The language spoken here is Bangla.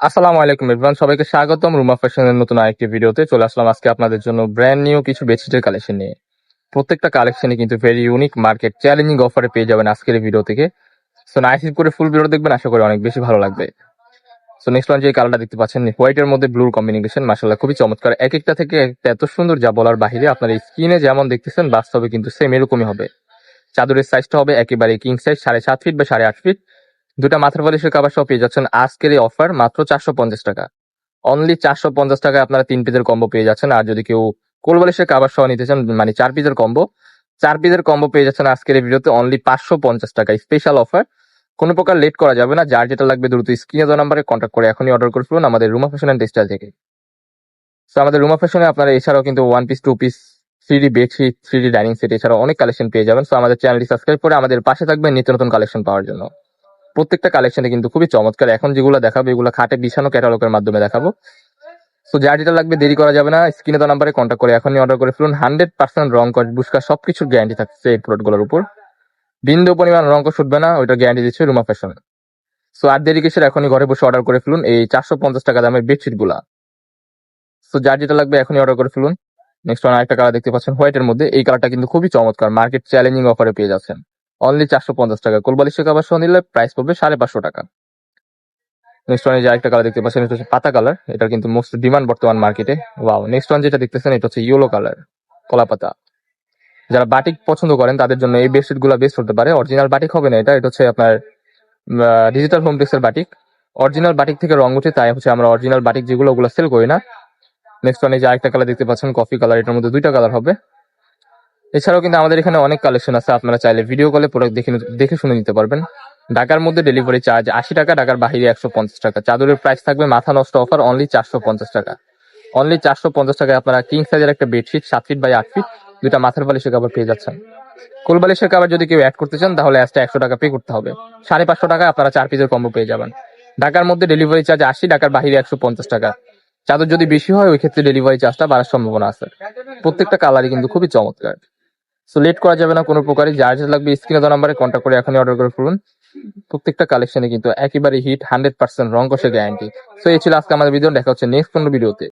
আসসালামু আলাইকুম এভরিওয়ান, সবাইকে স্বাগতম। রুমা ফ্যাশনের নতুন আরেকটি ভিডিওতে চলে আসলাম আজকে আপনাদের জন্য ব্র্যান্ড নিউ কিছু বেডশিটের কালেকশন নিয়ে। প্রত্যেকটা কালেকশনে কিন্তু ভেরি ইউনিক মার্কেট চ্যালেঞ্জিং অফারে পেয়ে যাবেন আজকের এই ভিডিও থেকে। সো নাইস করে ফুল ভিডিও দেখবেন, আশা করি অনেক বেশি ভালো লাগবে। সো নেক্সট ওয়ান যে কালারটা দেখতে পাচ্ছেন হোয়াইটের মধ্যে ব্লুর কম্বিনেশন মাসাল্লাহ খুবই চমৎকার। এক একটা থেকে একটা এত সুন্দর, যা বলার বাহিরে আপনার স্কিনে যেমন দেখতেছেন, বাস্তবে কিন্তু সেম এরকমই হবে। চাদরের সাইজটা হবে একেবারে কিং সাইজ সাড়ে সাত ফিট বা সাড়ে আট ফিট দুটা মাথার বালিশের কাবার সহ পেয়ে যাচ্ছেন। আজকের এই অফার মাত্র চারশো পঞ্চাশ টাকা। অনলি চারশো পঞ্চাশ টাকায় আপনারা তিন পিসের কম্বো পেয়ে যাচ্ছেন। আর যদি কেউ কোল বালিশের কাবার সহ নিতে চান মানে চার পিসের কম্বো চার পিসের কম্বো পেয়ে যাচ্ছেন আজকের এই ভিডিওতে অনলি পাঁচশো পঞ্চাশ টাকা স্পেশাল অফার কোনো প্রকার লেট করা যাবে না। যার যেটা লাগবে দ্রুত স্ক্রিনে দেওয়া নাম্বারে কন্ট্যাক্ট করে এখনই অর্ডার করে ফেলুন আমাদের রুমা ফ্যাশন অ্যান্ড টেক্সটাইল থেকে। সো আমাদের রুমা ফ্যাশনে আপনারা এছাড়াও কিন্তু one piece two piece three D bedsheet three D dining set এছাড়াও অনেক কালেকশন পেয়ে যাবেন। সো আমাদের চ্যানেলটি সাবস্ক্রাইব করে আমাদের পাশে থাকবেন নিত্য নতুন কালেকশন পাওয়ার জন্য। প্রত্যেকটা কালেকশনে কিন্তু খুবই চমৎকার। এখন যেগুলো দেখাবো, এগুলো খাটে বিছানো ক্যাটালগের মাধ্যমে দেখাবো। সো যার যেটা লাগবে দেরি করা যাবে না স্ক্রিনে তো নাম্বারে কন্ট্যাক্ট করে এখনই অর্ডার করে ফেলুন। হান্ড্রেড পার্সেন্ট রং কট বুসকা সবকিছুর গ্যারান্টি থাকছে এই প্রোডাক্টগুলোর উপর। বিন্দু পরিমাণ রং শুটবে না, ওইটা গ্যারান্টি দিচ্ছে রুমা ফ্যাশন সো আর দেরি কিসের, এখনই ঘরে বসে অর্ডার করে ফেলুন এই চারশো পঞ্চাশ টাকা দামের বেডশিটগুলা। সো যার যেটা লাগবে এখনই অর্ডার করে ফেলুন। নেক্সট ওয়ান আরেকটা কালার দেখতে পাচ্ছেন হোয়াইটের মধ্যে। এই কালারটা কিন্তু খুবই চমৎকার মার্কেট চ্যালেঞ্জিং অফারে পেয়ে যাচ্ছেন। অনলি চারশো পঞ্চাশ টাকা। কোলবালিশের কাবার সহ নিলে প্রাইস পড়বে সাড়ে পাঁচশো টাকা। নেক্সট ওয়ান যে আরেকটা কালার দেখতে পাচ্ছেন, এটা হচ্ছে পাতা কালার এটা কিন্তু মোস্ট ডিমান্ড বর্তমান মার্কেটে ওয়াও নেক্সট ওয়ান যেটা দেখতেছেন, এটা হচ্ছে ইয়েলো কালার কলা পাতা। যারা বাটিক পছন্দ করেন, তাদের জন্য এই বেডশিটগুলো বেস্ট হতে পারে। অরিজিনাল বাটিক হবে না এটা এটা হচ্ছে আপনার ডিজিটাল হোম টেক্সের বাটিক অরিজিনাল বাটিক থেকে রং উঠে, তাই হচ্ছে আমরা অরিজিনাল বাটিক যেগুলো, ওগুলো সেল করি না। নেক্সট ওয়ান এই যে আরেকটা কালার দেখতে পাচ্ছেন কফি কালার এটার মধ্যে দুইটা কালার হবে। এছাড়াও কিন্তু আমাদের এখানে অনেক কালেকশন আছে, আপনারা চাইলে ভিডিও কলে প্রোডাক্ট দেখে দেখে শুনে নিতে পারবেন। ঢাকার মধ্যে ডেলিভারি চার্জ আশি টাকা, ঢাকার বাহিরে একশো পঞ্চাশ টাকা। চাদরের প্রাইস থাকবে মাথা নষ্ট অফার অনলি চারশো পঞ্চাশ টাকা। অনলি চারশো পঞ্চাশ টাকায় আপনারা কিং সাইজের একটা বেডশিট সাত ফিট বাই আট ফিট দুটা মাথার বালিশের কাবার পেয়ে যাচ্ছেন। কোল বালিশের কাবার যদি কেউ অ্যাড করতে চান, তাহলে এক্সট্রা একশো টাকা পে করতে হবে। সাড়ে পাঁচশো টাকা আপনারা চার পিসের কম্বো পেয়ে যাবেন। ঢাকার মধ্যে ডেলিভারি চার্জ আশি, ঢাকার বাহিরে একশো পঞ্চাশ টাকা। চাদর যদি বেশি হয়, ওই ক্ষেত্রে ডেলিভারি চার্জটা বাড়ার সম্ভাবনা আছে। প্রত্যেকটা কালারই কিন্তু খুবই চমৎকার। সো লেট করা যাবে না, কোনো প্রকারই। যার যা লাগবে স্ক্রিনে দেওয়া নাম্বারে কন্ট্যাক্ট করে এখনই অর্ডার করে ফেলুন। প্রত্যেকটা কালেকশনে কিন্তু একেবারে হিট হান্ড্রেড পার্সেন্ট রং কষে গ্যারান্টি সো এই ছিল আজকে আমাদের ভিডিও দেখা হচ্ছে নেক্সট কোনো ভিডিওতে